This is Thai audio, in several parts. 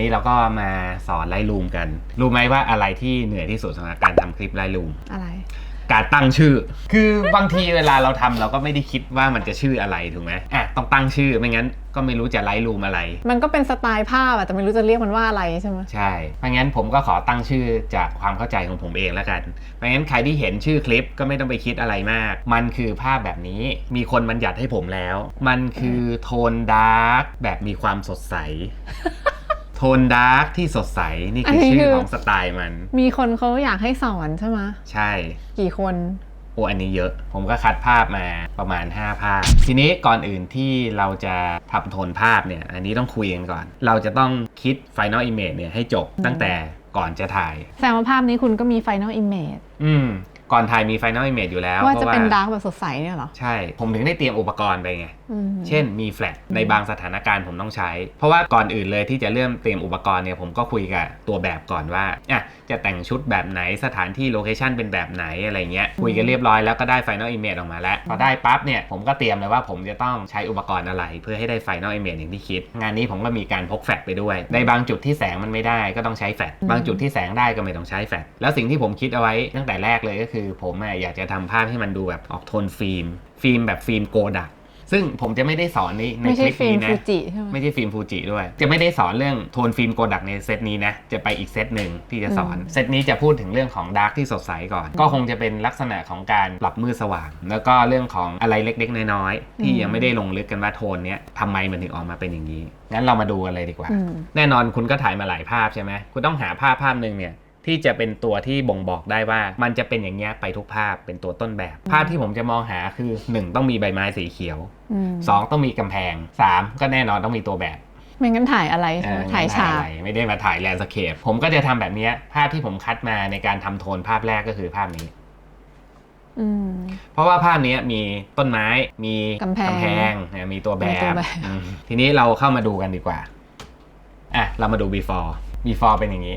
นี้เราก็มาสอนไล่รูมกัน รู้ไหมว่าอะไรที่เหนื่อยที่สุดสำหรับการทำคลิปไล่รูม อะไร การตั้งชื่อ คือบางทีเวลาเราทำเราก็ไม่ได้คิดว่ามันจะชื่ออะไรถูกไหมอะต้องตั้งชื่อไม่งั้นก็ไม่รู้จะไล่รูมอะไร มันก็เป็นสไตล์ภาพอะแต่ไม่รู้จะเรียกมันว่าอะไรใช่ไหมใช่ไม่งั้นผมก็ขอตั้งชื่อจากความเข้าใจของผมเองแล้วกันไม่งั้นใครที่เห็นชื่อคลิปก็ไม่ต้องไปคิดอะไรมาก มันคือภาพแบบนี้ มีคนบัญญัติให้ผมแล้ว มันคือโทนดาร์กแบบมีความสดใส โทนดาร์กที่สดใส นี่คือชื่อของสไตล์มัน มีคนเขาอยากให้สอนใช่ไหมใช่ กี่คน โอ้อันนี้เยอะ ผมก็คัดภาพมาประมาณ 5 ภาพ ทีนี้ก่อนอื่นที่เราจะทำโทนภาพเนี่ย อันนี้ต้องคุยกันก่อน เราจะต้องคิด Final Image เนี่ยให้จบตั้งแต่ก่อนจะถ่าย แสดงว่าภาพนี้คุณก็มี Final Image อืม ก่อนถ่ายมี Final Image อยู่แล้วว่าเพจะราะว่าเป็นดาร์กแบบสดใสเนี่ยเหรอ ใช่ ผมถึงได้เตรียมอุปกรณ์ไปไงอืมเช่นมีแฟลชในบางสถานการณ์ผมต้องใช้ เพราะว่าก่อนอื่นเลยที่จะเริ่มเตรียมอุปกรณ์เนี่ยผมก็คุยกับตัวแบบก่อนว่าอะจะแต่งชุดแบบไหนสถานที่โลเคชันเป็นแบบไหนอะไรเงี้ยคุยกันเรียบร้อยแล้วก็ได้ Final Image ออกมาแล้ว พอได้ปั๊บเนี่ยผมก็เตรียมเลยว่าผมจะต้องใช้อุปกรณ์อะไร เพื่อให้ได้ Final Image อย่างที่คิด งานนี้ผมก็มีการพกแฟลชไปด้วย ในบางจุดที่แสงมันไม่ได้ก็ต้องใช้แฟลชบางจุดที่แสงได้ก็ไม่ต้องใช้แฟลชแล้วสิ่งที่ผมคิดเอาไว้ตั้งแต่แรกเลยก็คือผมอะอยากจะทำภาพให้มันดูแบบออกโทนฟิล์ม ฟิล์มแบบฟิล์มโกดักซึ่งผมจะไม่ได้สอนในในไม่คใช่ลิปฟิล์มนี้นะฟูจิใช่ไหมไม่ใช่ฟิล์มฟูจิด้วย จะไม่ได้สอนเรื่องโทนฟิล์มโกดักในเซตนี้นะ จะไปอีกเซตหนึ่งที่จะสอนอืมเซตนี้จะพูดถึงเรื่องของดาร์กที่สดใสก่อน ก็คงจะเป็นลักษณะของการปรับมืดสว่าง แล้วก็เรื่องของอะไรเล็กๆ น้อยๆ ที่ยังไม่ได้ลงลึกกันว่าโทนเนี้ยทำไมมันถึงออกมาเป็นอย่างนี้ งั้นเรามาดูกันเลยดีกว่าอืมแน่นอนคุณก็ถ่ายมาหลายภาพใช่ไหมคุณต้องหาภาพภาพหนึ่งเนี่ย ที่จะเป็นตัวที่บ่งบอกได้ว่า มันจะเป็นอย่างเงี้ยไปทุกภาพเป็นตัวต้นแบบ ภาพที่ผมจะมองหาคือหนึ่งต้องมีใบไม้สีเขียวอืมสองต้องมีกำแพงสามก็แน่นอนต้องมีตัวแบบไม่งั้นถ่ายอะไรใช่ไหมเออถ่ายฉากอะไรไม่ได้มาถ่ายแลนด์สเคปผมก็จะทำแบบเนี้ยภาพที่ผมคัดมาในการทำโทนภาพแรกก็คือภาพนี้อืมเพราะว่าภาพเนี้ยมีต้นไม้มีกำแพงงนะมีตัวแบมีตัวบแบบอืมทีนี้เราเข้ามาดูกันดีกว่าอะเรามาดู before before เป็นอย่างนี้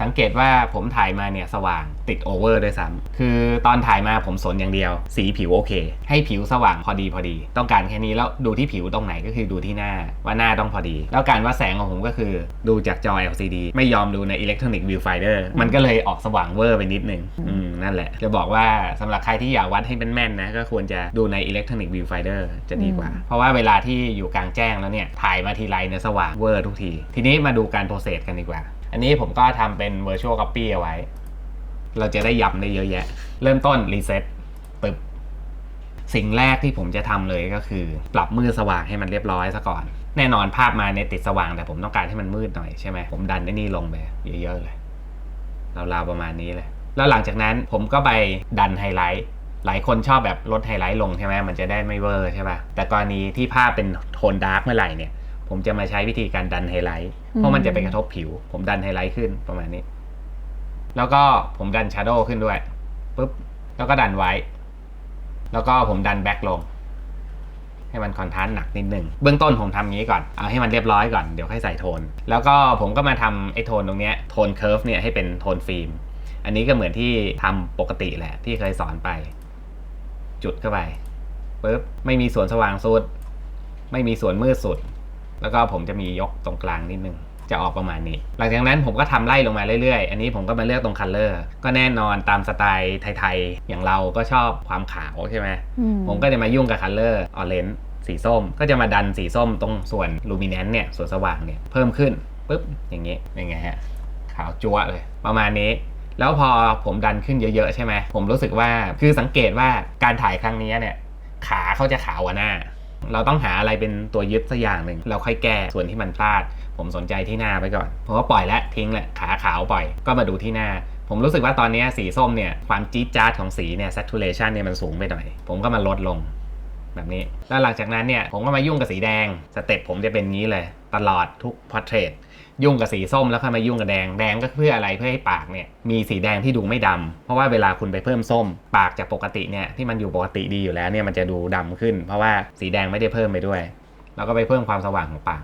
สังเกตว่าผมถ่ายมาเนี่ยสว่างติดโอเวอร์ด้วยซ้ำคือตอนถ่ายมาผมสนอย่างเดียว สีผิวโอเค ให้ผิวสว่างพอดีพอดี ต้องการแค่นี้แล้วดูที่ผิวตรงไหนก็คือดูที่หน้าว่าหน้าต้องพอดี แล้วการวัดแสงของผมก็คือดูจากจอ LCD ไม่ยอมดูใน Electronic Viewfinder มันก็เลยออกสว่างเวอร์ไปนิดนึงอืมนั่นแหละ จะบอกว่าสำหรับใครที่อยากวัดให้เป็นแม่นๆนะก็ควรจะดูใน Electronic Viewfinder จะดีกว่า เพราะว่าเวลาที่อยู่กลางแจ้งแล้วเนี่ยถ่ายมาทีไรเนี่ยสว่างเวอร์ทุกที ทีนี้มาดูการโปรเซสกันดีกว่า อันนี้ผมก็ทำเป็น virtual copy เอาไว้ เราจะได้ย้ำได้เยอะแยะ เริ่มต้นรีเซ็ตปึ๊บสิ่งแรกที่ผมจะทำเลยก็คือ ปรับมืดสว่างให้มันเรียบร้อยซะก่อน แน่นอนภาพมาในยติดสว่างแต่ผมต้องการให้มันมืดหน่อยใช่ไหมผมดันไอ้นี่ลงไปเยอะๆเลยราวๆประมาณนี้เลย แล้วหลังจากนั้นผมก็ไปดันไฮไลท์หลายคนชอบแบบลดไฮไลท์ลงใช่ไหมมันจะได้ไม่เวอร์ใช่ป่ะแต่กรณีที่ภาพเป็นโทนดาร์กเมื่อไหร่เนี่ย ผมจะมาใช้วิธีการดันไฮไลท์เพราะมันจะไปกระทบผิว ผมดันไฮไลท์ขึ้นประมาณนี้ แล้วก็ผมดันชาร์โดขึ้นด้วยปุ๊บแล้วก็ดันไว้ แล้วก็ผมดันแบ็คลง ให้มันคอนทราสต์หนักนิดหนึ่งเบื้องต้นผมทำงี้ก่อนเอาให้มันเรียบร้อยก่อนเดี๋ยวค่อยใส่โทน แล้วก็ผมก็มาทำไอ้โทนตรงเนี้ยโทนเคิร์ฟเนี่ยให้เป็นโทนฟิล์มอันนี้ก็เหมือนที่ทำปกติแหละที่เคยสอนไป จุดเข้าไปปุ๊บไม่มีส่วนสว่างสุด ไม่มีส่วนมืดสุด แล้วก็ผมจะมียกตรงกลางนิดนึงจะออกประมาณนี้ หลังจากนั้นผมก็ทำไล่ลงมาเรื่อยๆ อันนี้ผมก็มาเลือกตรงคัลเลอร์ ก็แน่นอนตามสไตล์ไทยๆ อย่างเราก็ชอบความขาวใช่ไหมอืมผมก็จะมายุ่งกับคัลเลอร์ออเรนจ์สีส้ม ก็จะมาดันสีส้มตรงส่วนลูมิเนนต์เนี่ย ส่วนสว่างเนี่ย เพิ่มขึ้นปุ๊บ อย่างนี้เป็นไงฮะ ขาวจั๊วะเลย ประมาณนี้ แล้วพอผมดันขึ้นเยอะๆ ใช่ไหม ผมรู้สึกว่า คือสังเกตว่าการถ่ายครั้งนี้เนี่ย ขาเขาจะขาวกว่าหน้า เราต้องหาอะไรเป็นตัวยึดสักอย่างหนึ่งเราค่อยแก้ส่วนที่มันพลาด ผมสนใจที่หน้าไปก่อนผมก็ปล่อยและทิ้งแหละขาขาวปล่อยก็มาดูที่หน้า ผมรู้สึกว่าตอนนี้สีส้มเนี่ยความจี๊ดจ๊าดของสีเนี่ย saturation เนี่ยมันสูงไปหน่อย ผมก็มาลดลงแบบนี้ แล้วหลังจากนั้นเนี่ยผมก็มายุ่งกับสีแดงสเต็ปผมจะเป็นงี้เลย ตลอดทุก portrait ยุ่งกับสีส้มแล้วค่อยมายุ่งกับแดงแดงก็เพื่ออะไรเพื่อให้ปากเนี่ยมีสีแดงที่ดูไม่ดำเพราะว่าเวลาคุณไปเพิ่มส้ม ปากจากปกติเนี่ยที่มันอยู่ปกติดีอยู่แล้วเนี่ยมันจะดูดำขึ้น เพราะว่าสีแดงไม่ได้เพิ่มไปด้วย แล้วก็ไปเพิ่มความสว่างของปาก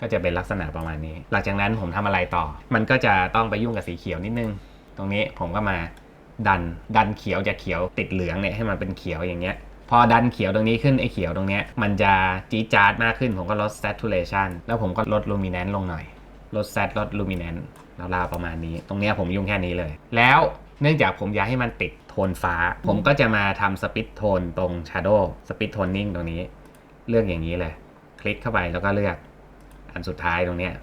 ก็จะเป็นลักษณะประมาณนี้ หลังจากนั้นผมทำอะไรต่อ มันก็จะต้องไปยุ่งกับสีเขียวนิดนึง ตรงนี้ผมก็มาดันดันเขียวจากเขียวติดเหลืองเนี่ยให้มันเป็นเขียวอย่างเงี้ยพอดันเขียวตรงนี้ขึ้นไอ้เขียวตรงเนี้ยมันจะจี๊ดจ๊าดมากขึ้น ผมก็ลด saturation แล้วผมก็ลด luminance ลงหน่อย ลด sat ลด luminance ราวๆประมาณนี้ ตรงเนี้ยผมยุ่งแค่นี้เลย แล้วเนื่องจากผมอยากให้มันติดโทนฟ้า ผมก็จะมาทำ split tone ตรง shadow split toning ตรงนี้ เลือกอย่างนี้เลย คลิกเข้าไปแล้วก็เลือก อันสุดท้ายตรงเนี้ย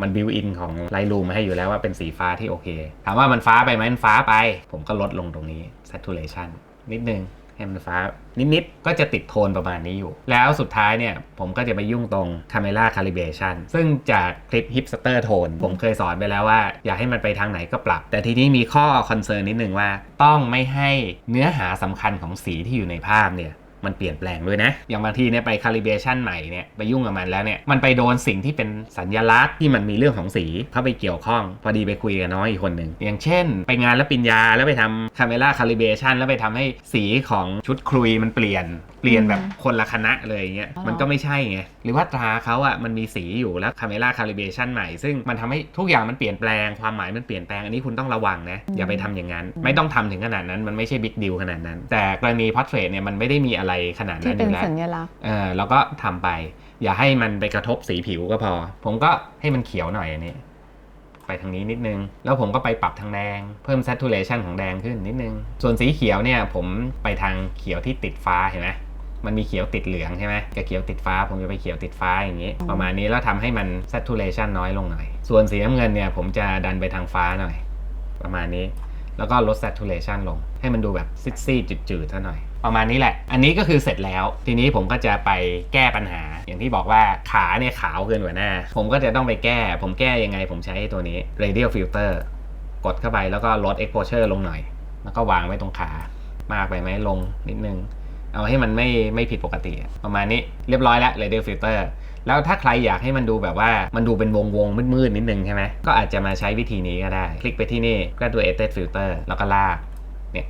มันบิวอินของ Lightroom มาให้อยู่แล้วว่าเป็นสีฟ้าที่โอเค ถามว่ามันฟ้าไปไหมมันฟ้าไป ผมก็ลดลงตรงนี้ saturation นิดนึง ให้มันฟ้านิดๆ ก็จะติดโทนประมาณนี้อยู่ แล้วสุดท้ายเนี่ย ผมก็จะไปยุ่งตรง camera calibration ซึ่งจากคลิป hipster tone ผมเคยสอนไปแล้วว่า อยากให้มันไปทางไหนก็ปรับ แต่ทีนี้มีข้อคอนเซิร์นนิดนึงว่า ต้องไม่ให้เนื้อหาสำคัญของสีที่อยู่ในภาพเนี่ย มันเปลี่ยนแปลงด้วยนะ อย่างบางทีเนี่ยไป calibration ใหม่เนี่ยไปยุ่งกับมันแล้วเนี่ยมันไปโดนสิ่งที่เป็นสัญญลักษณ์ที่มันมีเรื่องของสีเข้าไปเกี่ยวข้อง พอดีไปคุยกับน้องอีกคนหนึ่งอย่างเช่น ไปงานรับปริญญาแล้วไปทำ camera calibration แล้วไปทำให้สีของชุดครุยมันเปลี่ยนเปลี่ยนแบบคนละคณะเลยอย่างเงี้ยอ๋อมันก็ไม่ใช่ไงหรือว่าตราเขาอะมันมีสีอยู่แล้ว camera calibration ใหม่ซึ่งมันทำให้ทุกอย่างมันเปลี่ยนแปลงความหมายมันเปลี่ยนแปลงอันนี้คุณต้องระวังนะอย่าไปทำอย่างนั้น ไม่ต้องทำถึงขนาดนั้นมันไม่ใช่บิ๊กดีลขนาดนั้น แต่กรณี portrait เนี่ยมันไม่ได้มีอะไรขนาดที่นั้นอเป็นยู่แล้วสัญลักษณ์เออแล้วก็ทำไป อย่าให้มันไปกระทบสีผิวก็พอ ผมก็ให้มันเขียวหน่อยอันนี้ไปทางนี้นิดนึง แล้วผมก็ไปปรับทางแดง เพิ่ม saturation ของแดงขึ้นนิดนึง ส่วนสีเขียวเนี่ย ผมไปทางเขียวที่ติดฟ้าเห็นไหมมันมีเขียวติดเหลืองใช่ไหมกับเขียวติดฟ้า ผมจะไปเขียวติดฟ้าอย่างนี้ ประมาณนี้แล้วทำให้มัน saturation น้อยลงหน่อย ส่วนสีน้ำเงินเนี่ย ผมจะดันไปทางฟ้าหน่อย ประมาณนี้ แล้วก็ลด saturation ลง ให้มันดูแบบซีดๆจืดๆซะหน่อย ประมาณนี้แหละ อันนี้ก็คือเสร็จแล้ว ทีนี้ผมก็จะไปแก้ปัญหา อย่างที่บอกว่าขาเนี่ยขาวเกินกว่าหน้า ผมก็จะต้องไปแก้ ผมแก้ยังไง ผมใช้ตัวนี้ radial filter กดเข้าไปแล้วก็ลด exposure ลงหน่อย แล้วก็วางไว้ตรงขามากไปไหมลงนิดนึง เอาให้มันไม่ไม่ผิดปกติ ประมาณนี้เรียบร้อยแล้ว radial filter แล้วถ้าใครอยากให้มันดูแบบว่ามันดูเป็นวงวงๆมืดๆนิดนึงใช่ไหมก็อาจจะมาใช้วิธีนี้ก็ได้ คลิกไปที่นี่ graduated filter แล้วก็ลากเนี่ย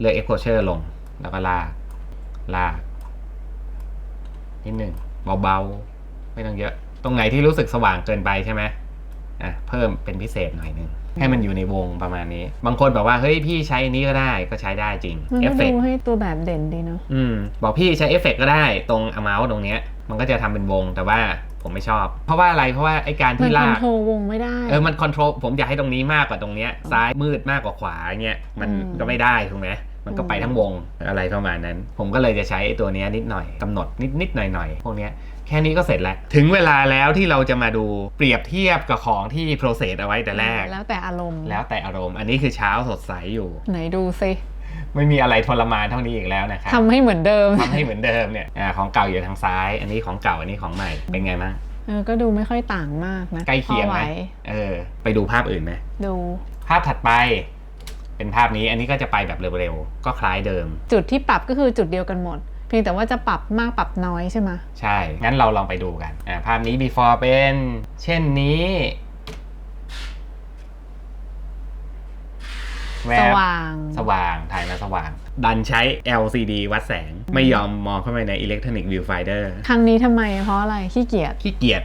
เลือก exposure ลง แล้วก็ลากลากนิดหนึ่งเบาๆไม่ต้องเยอะ ตรงไหนที่รู้สึกสว่างเกินไปใช่ไหมอะเพิ่มเป็นพิเศษหน่อยนึงให้มันอยู่ในวงประมาณนี้ บางคนบอกว่าเฮ้ยพี่ใช้อันนี้ก็ได้ก็ใช้ได้จริงมันเอก็ฟเฟกดูต์ให้ตัวแบบเด่นดีเนาะอืมบอกพี่ใช้เอฟเฟกต์ก็ได้ตรง amount ตรงเนี้ย มันก็จะทำเป็นวงแต่ว่าผมไม่ชอบ เพราะว่าอะไรเพราะว่าไอการมันที่คอลานกโทรลวงไม่ได้เออมันคอนโทรลผมอยากให้ตรงนี้มากกว่าตรงเนี้ยซ้ายมืดมากกว่าขวาเงี้ยมันอืมก็ไม่ได้ถูกไหมมันก็ไปทั้งวงอะไรประมาณนั้น ผมก็เลยจะใช้ตัวเนี้ยนิดหน่อยกำหนดนิดนิดหน่อยหน่อยพวกเนี้ยแค่นี้ก็เสร็จแล้ว ถึงเวลาแล้วที่เราจะมาดูเปรียบเทียบกับของที่โปรเซสเอาไว้แต่แรก แล้วแต่อารมณ์ แล้วแต่อารมณ์ อันนี้คือเช้าสดใสอยู่ ไหนดูซิไม่มีอะไรทรมานเท่านี้อีกแล้วนะครับทำให้เหมือนเดิมทำให้เหมือนเดิมเนี่ยอาของเก่าอยู่ทางซ้าย อันนี้ของเก่าอันนี้ของใหม่เป็นไงบ้างเออก็ดูไม่ค่อยต่างมากนะใกล้เคียงพอไหมวเออ ไปดูภาพอื่นไหมดู ภาพถัดไป เป็นภาพนี้อันนี้ก็จะไปแบบเร็วๆ ก็คล้ายเดิม จุดที่ปรับก็คือจุดเดียวกันหมด เพียงแต่ว่าจะปรับมากปรับน้อยใช่ไหมใช่ งั้นเราลองไปดูกันอ่าภาพนี้ before เป็น เช่นนี้ แวสบว่าง สว่าง ถ่ายมาสว่าง ดันใช้ LCD วัดแสง ไม่ยอมมองเข้าไปใน Electronic Viewfinder ครั้งนี้ทำไมเพราะอะไรขี้เกียจขี้เกียจ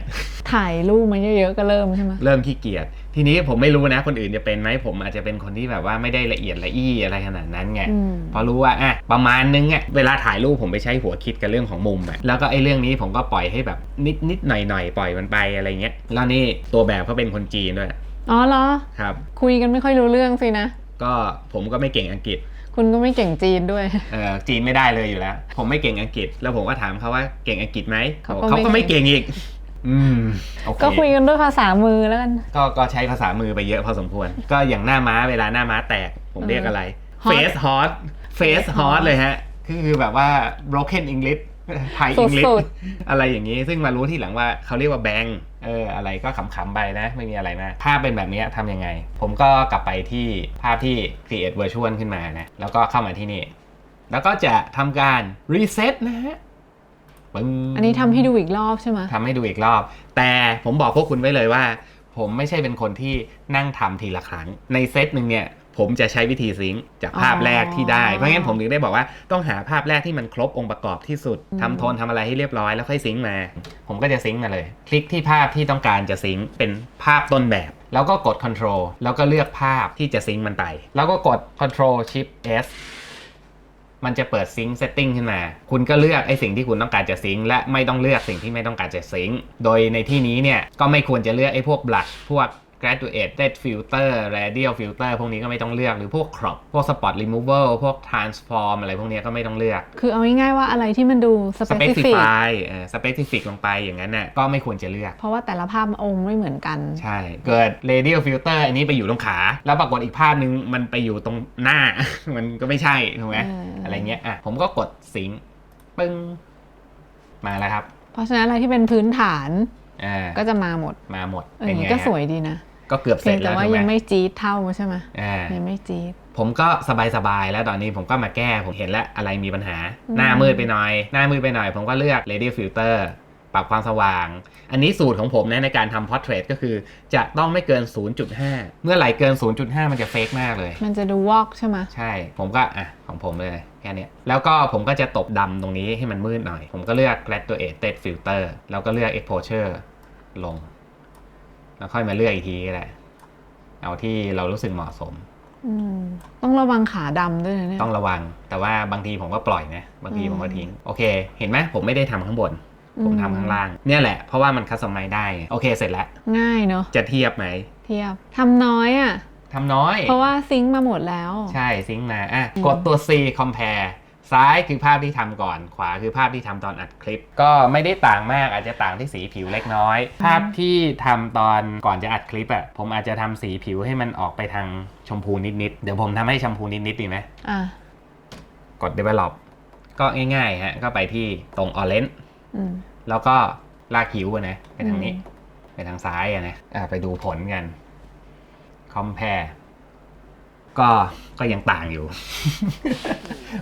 ถ่ายรูปมาเยอะๆก็เริ่มใช่ไหมเริ่มขี้เกียจ ทีนี้ผมไม่รู้นะ คนอื่นจะเป็นไหมผมอาจจะเป็นคนที่แบบว่าไม่ได้ละเอียดละอี้อะไรขนาดนั้นไงอืม พอรู้ว่าอะประมาณนึงอะเวลาถ่ายรูปผมไปใช้หัวคิดกับเรื่องของมุมอะแล้วก็ไอ้เรื่องนี้ผมก็ปล่อยให้แบบนิดนิดหน่อยหน่อยปล่อยมันไปอะไรเงี้ยแล้วนี่ตัวแบบเขาเป็นคนจีนด้วยอ๋อเหรอ ครับ คุยกันไม่ค่อยรู้เรื่องสินะ ก็ผมก็ไม่เก่งอังกฤษ คุณก็ไม่เก่งจีนด้วย เออจีนไม่ได้เลยอยู่แล้ว ผมไม่เก่งอังกฤษ แล้วผมก็ถามเขาว่าเก่งอังกฤษไหมเขาก็เขาก็ไม่ไม่เก่งอีก อืมโอเคก็คุยกันด้วยภาษามือแล้วกัน ก็ก็ใช้ภาษามือไปเยอะพอสมควร ก็อย่างหน้าม้าเวลาหน้าม้าแตก ผมเรียกอะไร Hot face hot face hot เลยฮะ คือแบบว่า broken English ไทย English สุด อะไรอย่างนี้ ซึ่งมารู้ทีหลังว่าเขาเรียกว่าแบงเอออะไรก็ขำๆไปนะ ไม่มีอะไรมากภาพเป็นแบบนี้ทำยังไง ผมก็กลับไปที่ภาพที่ create virtual ขึ้นมานะ แล้วก็เข้ามาที่นี่ แล้วก็จะทำการ reset นะฮะ ปึ้งอันนี้ทำให้ดูอีกรอบใช่ไหมทำให้ดูอีกรอบ แต่ผมบอกพวกคุณไว้เลยว่า ผมไม่ใช่เป็นคนที่นั่งทำทีละครั้ง ในเซตหนึ่งเนี่ยผมจะใช้วิธีซิงค์จากภาพแรกที่ได้ เพราะงั้นผมถึงได้บอกว่าต้องหาภาพแรกที่มันครบองค์ประกอบที่สุดทำโทนทำอะไรให้เรียบร้อยแล้วค่อยซิงค์มา ผมก็จะซิงค์มาเลย คลิกที่ภาพที่ต้องการจะซิงค์เป็นภาพต้นแบบ แล้วก็กด Ctrl แล้วก็เลือกภาพที่จะซิงค์มันไป แล้วก็กด Ctrl Shift S มันจะเปิดซิงค์เซตติ้งขึ้นมา คุณก็เลือกไอ้สิ่งที่คุณต้องการจะซิงค์และไม่ต้องเลือกสิ่งที่ไม่ต้องการจะซิงค์โดยในที่นี้เนี่ยก็ไม่ควรจะเลือกไอ้พวกบลัชพวก graduated filter radial filter พวกนี้ก็ไม่ต้องเลือก หรือพวก crop พวก spot removal พวก transform อะไรพวกนี้ก็ไม่ต้องเลือก คือเอาง่ายๆว่าอะไรที่มันดู specific specify เอ่อ specific ลงไปอย่างนั้นน่ะก็ไม่ควรจะเลือก เพราะว่าแต่ละภาพองค์ไม่เหมือนกัน ใช่ เกิด radial filter อันนี้ไปอยู่ตรงขา แล้วปรากฏอีกภาพนึงมันไปอยู่ตรงหน้า มันก็ไม่ใช่ถูกไหมเออออะไรเงี้ยอะผมก็กดสิงค์ปึ้งมาแล้วครับ เพราะฉะนั้นอะไรที่เป็นพื้นฐานอ่าก็จะมาหมดมาหมดเออเป็นนี่ไงก็ฮะสวยดีนะ ก็เกือบเสเพีร็ยจงแต่แล้วว่าถูกไหมยังไม่จี๊ดเท่าใช่ไหมอ่ายังไม่จี๊ดผมก็สบายๆแล้วตอนนี้ผมก็มาแก้ผมเห็นแล้วอะไรมีปัญหาอืมหน้ามืดไปหน่อย หน้ามืดไปหน่อย ผมก็เลือก radial filter ปรับความสว่าง อันนี้สูตรของผมนะในการทำ portrait ก็คือ จะต้องไม่เกิน 0.5 เมื่อไหร่เกิน 0.5 มันจะเฟกมากเลย มันจะดูวอกใช่ไหมใช่ ผมก็อะของผมเลยแค่เนี้ยแล้วก็ผมก็จะตบดำตรงนี้ให้มันมืดหน่อย ผมก็เลือก graduated filter แล้วก็เลือก exposure ลง แล้วค่อยมาเลือกอีกทีก็ได้เอาที่เรารู้สึกเหมาะสมอืมต้องระวังขาดำด้วยนะเนี่ยต้องระวัง แต่ว่าบางทีผมก็ปล่อยนะบางทีอืมผมก็ทิ้งโอเค เห็นไหมผมไม่ได้ทำข้างบน ผมอืมทำข้างล่าง เนี่ยแหละเพราะว่ามันคัสตอมไมซ์ได้ไงโอเคเสร็จแล้วง่ายเนอะจะเทียบไหมเทียบทำน้อยอะทำน้อย เพราะว่าซิงค์มาหมดแล้ว ใช่ซิงค์มาอะอืมกดตัว C compare ซ้ายคือภาพที่ทำก่อน ขวาคือภาพที่ทำตอนอัดคลิป ก็ไม่ได้ต่างมากอาจจะต่างที่สีผิวเล็กน้อย ภาพที่ทำตอนก่อนจะอัดคลิปอะผมอาจจะทำสีผิวให้มันออกไปทางชมพูนิดๆเดี๋ยวผมทำให้ชมพูนิดๆดีไหมอะกด develop ก็ง่ายๆฮะก็ไปที่ตรง orange อืม แล้วก็ลากคิ้วอะนะไปทางนี้ อืม ไปทางซ้ายอะนะอะไปดูผลกัน compare ก็ก็ยังต่างอยู่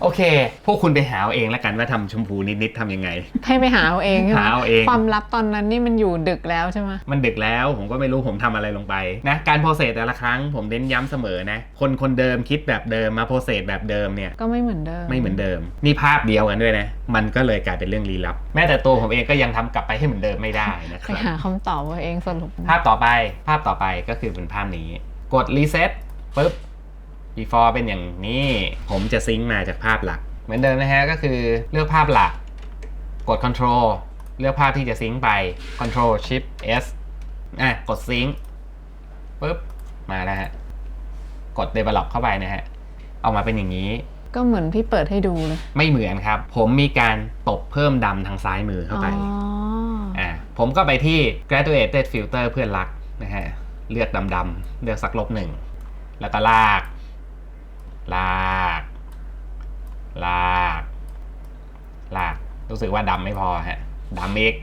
โอเค พวกคุณไปหาเอาเองแล้วกันว่าทำชมพูนิดๆทำยังไง ให้ไปหาเอาเองใช่ไหมหาเอาเอง ความลับตอนนั้นนี่มันอยู่ดึกแล้วใช่ไหมมันดึกแล้วผมก็ไม่รู้ผมทำอะไรลงไปนะการโปรเซสแต่ละครั้งผมเน้นย้ำเสมอนะ คนคนเดิมคิดแบบเดิมมาโปรเซสแบบเดิมเนี่ย ก็ไม่เหมือนเดิมไม่เหมือนเดิม นี่ภาพเดียวกันด้วยนะ มันก็เลยกลายเป็นเรื่องลี้ลับ แม้แต่ตัวผมเองก็ยังทำกลับไปให้เหมือนเดิมไม่ได้นะคไปรับ หาคำตอบเอาเองสรุป ภาพต่อไปภาพต่อไปก็คือเป็นภาพนี้ กดรีเซ็ตปุ๊บ before เป็นอย่างนี้ ผมจะซิงค์มาจากภาพหลัก เหมือนเดิมนะฮะก็คือเลือกภาพหลัก กด control เลือกภาพที่จะซิงค์ไป control shift s อะกดซิงค์ปุ๊บ มาแล้วฮะ กด develop เข้าไปนะฮะ ออกมาเป็นอย่างนี้ ก็เหมือนพี่เปิดให้ดูเลย ไม่เหมือนครับ ผมมีการตบเพิ่มดำทางซ้ายมือเข้าไปอ๋ออ่าผมก็ไปที่ graduated filter เพื่อนรักนะฮะ เลือกดำๆเลือกสักลบหนึ่ง แล้วก็ลาก ลาก ลาก ลาก รู้สึกว่าดำไม่พอฮะดำอีก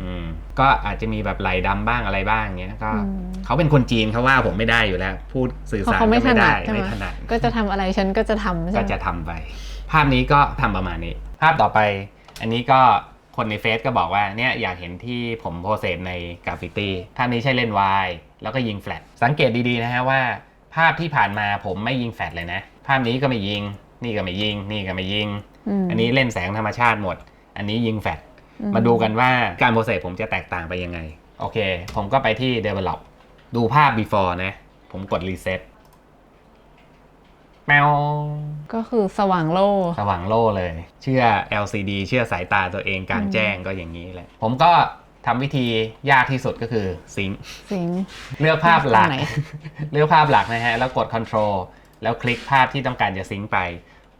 อืม ก็อาจจะมีแบบไหลดำบ้างอะไรบ้างเงี้ย ก็อืมเขาเป็นคนจีนเขาว่าผมไม่ได้อยู่แล้ว พูดสื่อเพราะสารเขาไม่ก็ถไม่นัได้ดใช่ไหมไม่ถนัดก็จะทำอะไรฉันก็จะทำใช่ก็ไหมจะทำไป ภาพนี้ก็ทำประมาณนี้ ภาพต่อไป อันนี้ก็คนในเฟซก็บอกว่าเนี่ยอยากเห็นที่ผมโพสเซสในกราฟฟิตี้ภาพนี้ใช้เลนส์วายแล้วก็ยิงแฟลชสังเกตดีๆนะฮะว่า ภาพที่ผ่านมาผมไม่ยิงแฟลชเลยนะ ภาพนี้ก็ไม่ยิง นี่ก็ไม่ยิง นี่ก็ไม่ยิงมอันนี้เล่นแสงธรรมชาติหมด อันนี้ยิงแฟลชอืมาดูกันว่าการโปรเซสผมจะแตกต่างไปยังไง โอเค ผมก็ไปที่ develop ดูภาพ before นะ ผมกด reset แมวก็คือสว่างโล่ สว่างโล่เลย เชื่อ LCD เชื่อสายตาตัวเองกลางอืมแจ้งก็อย่างนี้แหละ ผมก็ ทำวิธียากที่สุดก็คือซิงค์สิง เลือกภาพหลัก ตรงไหน เลือกภาพหลักนะฮะ แล้วกด Control แล้วคลิกภาพที่ต้องการจะซิงค์ไป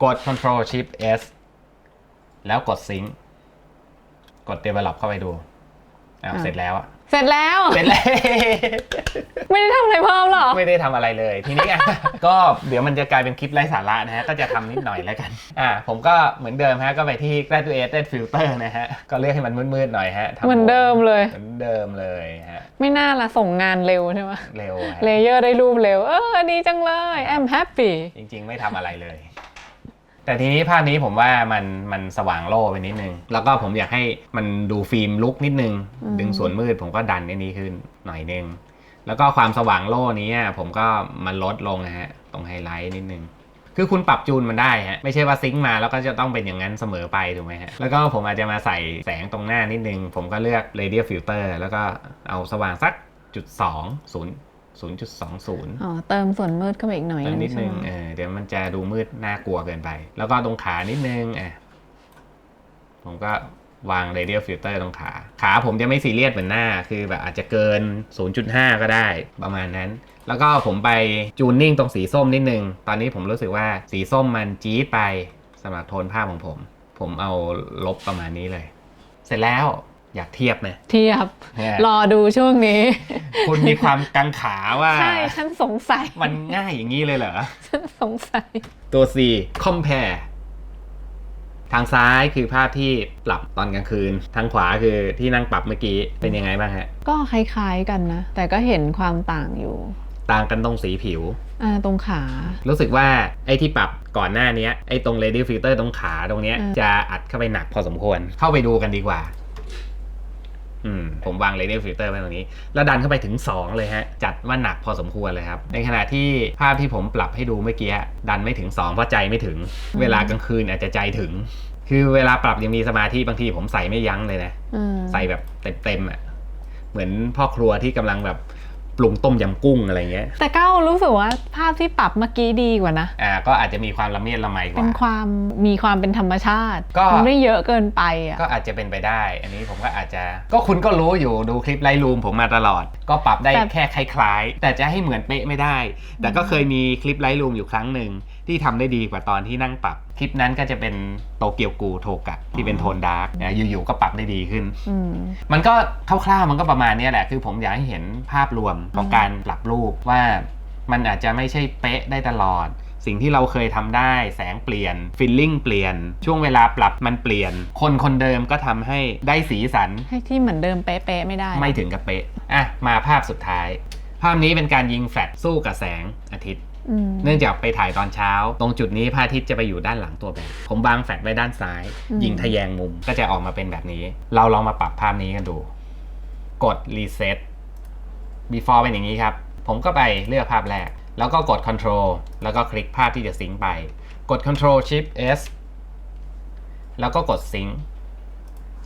กด Control Shift S แล้วกดซิงค์กด Develop เข้าไปดูอ้าวอะเสร็จแล้วอะ เสร็จแล้วเสร็จแล้วไม่ได้ทำอะไรเพิ่มหรอ ไม่ได้ทำอะไรเลย ทีนี้อะ ก็เดี๋ยวมันจะกลายเป็นคลิปไร้สาระนะฮะ ก็จะทำนิดหน่อยแล้วกัน อ่า ผมก็เหมือนเดิมฮะ ก็ไปที่ graduated filter นะฮะ ก็เลือกให้มันมืดๆหน่อยฮะทำเหมือนเดิมเลย เหมือนเดิมเลยฮะ ไม่น่าละส่งงานเร็วใช่ไหมเร็วฮะเลเยอร์ได้รูปเร็ว เออดีจังเลย I'm happy จริงๆ ไม่ทำอะไรเลย แต่ทีนี้ภาพนี้ผมว่ามันมันสว่างโล่ไปนิดนึง แล้วก็ผมอยากให้มันดูฟิล์มลุกนิดนึง อืม ดึงส่วนมืดผมก็ดันไอ้นี้ขึ้นหน่อยนึง แล้วก็ความสว่างโล่นี้อะผมก็มันลดลงนะฮะ ตรงไฮไลท์นิดนึง คือคุณปรับจูนมันได้ฮะ ไม่ใช่ว่าซิงค์มาแล้วก็จะต้องเป็นอย่างนั้นเสมอไปถูกไหมฮะ แล้วก็ผมอาจจะมาใส่แสงตรงหน้านิดนึง ผมก็เลือก radial filter แล้วก็เอาสว่างสักจุดสองศูนย์ 0.20อ๋อเติมส่วนมืดเข้าไปอีกหน่อยเติมนิดนึงใช่ไหมเออเดี๋ยวมันจะดูมืดน่ากลัวเกินไป แล้วก็ตรงขานิดนึงอะผมก็วาง radial filter ตรงขา ขาผมจะไม่ซีเรียสเหมือนหน้า คือแบบอาจจะเกิน 0.5 ก็ได้ประมาณนั้น แล้วก็ผมไปจูนนิ่งตรงสีส้มนิดนึง ตอนนี้ผมรู้สึกว่าสีส้มมันจี๊ดไปสำหรับโทนภาพของผม ผมเอาลบประมาณนี้เลย เสร็จแล้ว อยากเทียบไหมเทียบเนี่ยรอดูช่วงนี้ คุณมีความกังขาว่า ใช่ ฉันสงสัย มันง่ายอย่างนี้เลยเหรอ ฉันสงสัย ตัว C compare ทางซ้ายคือภาพที่ปรับตอนกลางคืน ทางขวาคือที่นั่งปรับเมื่อกี้เป็นยังไงบ้างฮะ ก็คล้ายๆกันนะ แต่ก็เห็นความต่างอยู่ ต่างกันตรงสีผิวอ่าตรงขา รู้สึกว่าไอ้ที่ปรับก่อนหน้าเนี้ยไอ้ตรง radial filter ตรงขาตรงเนี้ยอืมจะอัดเข้าไปหนักพอสมควรเข้าไปดูกันดีกว่าอืม ผมวาง radial filter ไว้ตรงนี้ แล้วดันเข้าไปถึง 2 เลยฮะ จัดว่าหนักพอสมควรเลยครับ ในขณะที่ภาพที่ผมปรับให้ดูเมื่อกี้ ดันไม่ถึง 2 เพราะใจไม่ถึง เวลากลางคืนอาจจะใจถึง คือเวลาปรับยังมีสมาธิบางทีผมใส่ไม่ยั้งเลยนะอืมใส่แบบเต็มๆอะ เหมือนพ่อครัวที่กำลังแบบ ปรุงต้มยำกุ้งอะไรเงี้ย แต่ก้าวรู้สึกว่าภาพที่ปรับเมื่อกี้ดีกว่านะ อ่าก็อาจจะมีความละเมียดละไมกเป็นว่าความมีความเป็นธรรมชาติก็ มันไม่เยอะเกินไปอะ ก็อาจจะเป็นไปได้ อันนี้ผมก็อาจจะ ก็คุณก็รู้อยู่ดูคลิปไลท์รูมผมมาตลอด ก็ปรับได้แต่ แค่คล้ายๆ แต่จะให้เหมือนเป๊ะไม่ได้ แต่ก็เคยมีคลิปไลท์รูมอยู่ครั้งหนึ่ง ที่ทำได้ดีกว่าตอนที่นั่งปรับ คลิปนั้นก็จะเป็นโตเกียวกูโทกะที่เป็นโทนดาร์กนะอยู่ๆก็ปรับได้ดีขึ้นอืมมันก็คร่าวๆมันก็ประมาณเนี้ยแหละ คือผมอยากให้เห็นภาพรวมของการปรับรูปว่ามันอาจจะไม่ใช่เป๊ะได้ตลอด สิ่งที่เราเคยทำได้แสงเปลี่ยนฟิลลิ่งเปลี่ยน ช่วงเวลาปรับมันเปลี่ยน คนคนเดิมก็ทำให้ได้สีสัน ให้ที่เหมือนเดิมเป๊ะๆไม่ได้ ไม่ถึงกับเป๊ะอะมาภาพสุดท้าย ภาพนี้เป็นการยิงแฟลชสู้กับแสงอาทิตย์อืม เนื่องจากไปถ่ายตอนเช้า ตรงจุดนี้พระอาทิตย์จะไปอยู่ด้านหลังตัวแบบ ผมวางแฟลชไว้ด้านซ้ายอืมยิงทะแยงมุมก็จะออกมาเป็นแบบนี้ เราลองมาปรับภาพนี้กันดู กด reset before เป็นอย่างนี้ครับ ผมก็ไปเลือกภาพแรก แล้วก็กด control แล้วก็คลิกภาพที่จะซิงค์ไป กด control shift s แล้วก็กด sync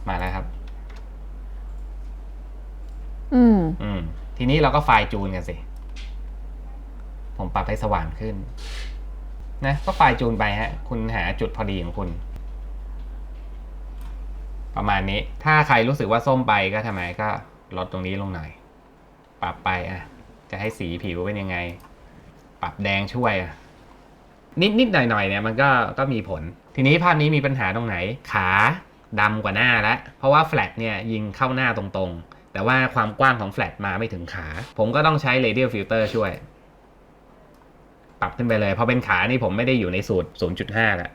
มาแล้วครับ อืม อืม ทีนี้เราก็ไฟล์จูนกันสิ ผมปรับให้สว่างขึ้น นะก็ไฟล์จูนไปฮะ คุณหาจุดพอดีของคุณ ประมาณนี้ ถ้าใครรู้สึกว่าส้มไปก็ทำไมก็ลดตรงนี้ลงหน่อย ปรับไปอะ จะให้สีผิวเป็นยังไง ปรับแดงช่วยอะนิดนิดหน่อยหน่อยๆเนี่ยมันก็ก็มีผล ทีนี้ภาพนี้มีปัญหาตรงไหน ขาดำกว่าหน้าแล้วเพราะว่าแฟลตเนี่ยยิงเข้าหน้าตรงๆ แต่ว่าความกว้างของแฟลตมาไม่ถึงขา ผมก็ต้องใช้ radial filter ช่วย ปรับขึ้นไปเลยพอเป็นขานี่ผมไม่ได้อยู่ในสูตร 0.5แล้ว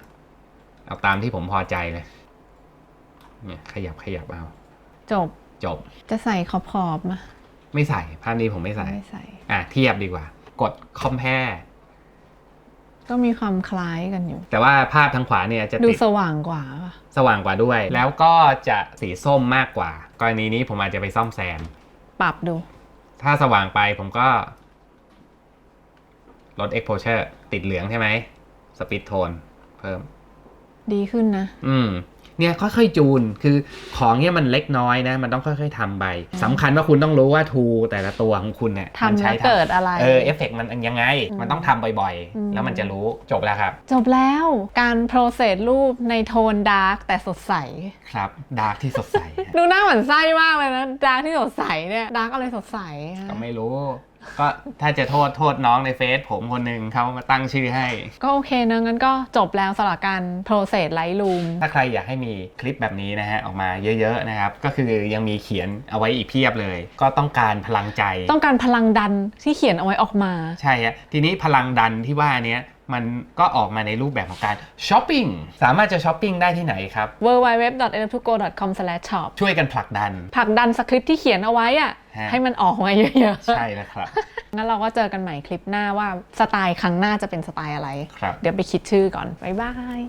เอาตามที่ผมพอใจเลยเนี่ยขยับขยับเอา จบจบ จะใส่ขอบขอบๆมาไม่ใส่ภาพนี้ผมไม่ใส่ ไม่ใส่ อะเทียบดีกว่า กด compare ก็มีความคล้ายกันอยู่ แต่ว่าภาพทางขวาเนี่ยจะดูติดสว่างกว่าป่ะสว่างกว่าด้วย แล้วก็จะสีส้มมากกว่า กรณีนี้ผมอาจจะไปซ่อมแซม ปรับดู ถ้าสว่างไปผมก็ ลด exposure ติดเหลืองใช่ไหม speed tone เพิ่ม ดีขึ้นนะ อืม เนี่ยค่อยๆจูนคือของเนี่ยมันเล็กน้อยนะ มันต้องค่อยๆทำไปสำคัญว่าคุณต้องรู้ว่าทูแต่ละตัวของคุณเนี่ยทำมันใช้แล้วเกิดอะไร เออเอฟเฟกมันยังไงอืมมันต้องทำบ่อยอืมๆแล้วมันจะรู้จบแล้วครับ จบแล้วการโปรเซสรูปในโทนดาร์กแต่สดใส ครับดาร์กที่สดใสฮะดูหน้าเหมือนไส้มากเลยนะดาร์กที่สดใสเนี่ยดาร์กอะไรสดใสฮะก็ไม่รู้ ก็ถ้าจะโทษโทษน้องในเฟซผมคนหนึ่งเขามาตั้งชื่อให้ ก็โอเคนะงั้นก็จบแล้วสำหรับการโปรเซสไลท์รูมถ้าใครอยากให้มีคลิปแบบนี้นะฮะ ออกมาเยอะๆนะครับ ก็คือยังมีเขียนเอาไว้อีกเพียบเลย ก็ต้องการพลังใจ ต้องการพลังดันที่เขียนเอาไว้ออกมา ใช่ฮะทีนี้พลังดันที่ว่าเนี้ย มันก็ออกมาในรูปแบบของการช้อปปิ้งสามารถจะช้อปปิ้งได้ที่ไหนครับ w w w n f 2 go com s h o p ช่วยกันผลักดัน ผลักดันสคริปต์ที่เขียนเอาไว้อะฮะให้มันออกมาเยอะใช่แล้วครับๆงั้นเราก็เจอกันใหม่คลิปหน้าว่าสไตล์ครั้งหน้าจะเป็นสไตล์อะไรครับเดี๋ยวไปคิดชื่อก่อน บ๊ายบาย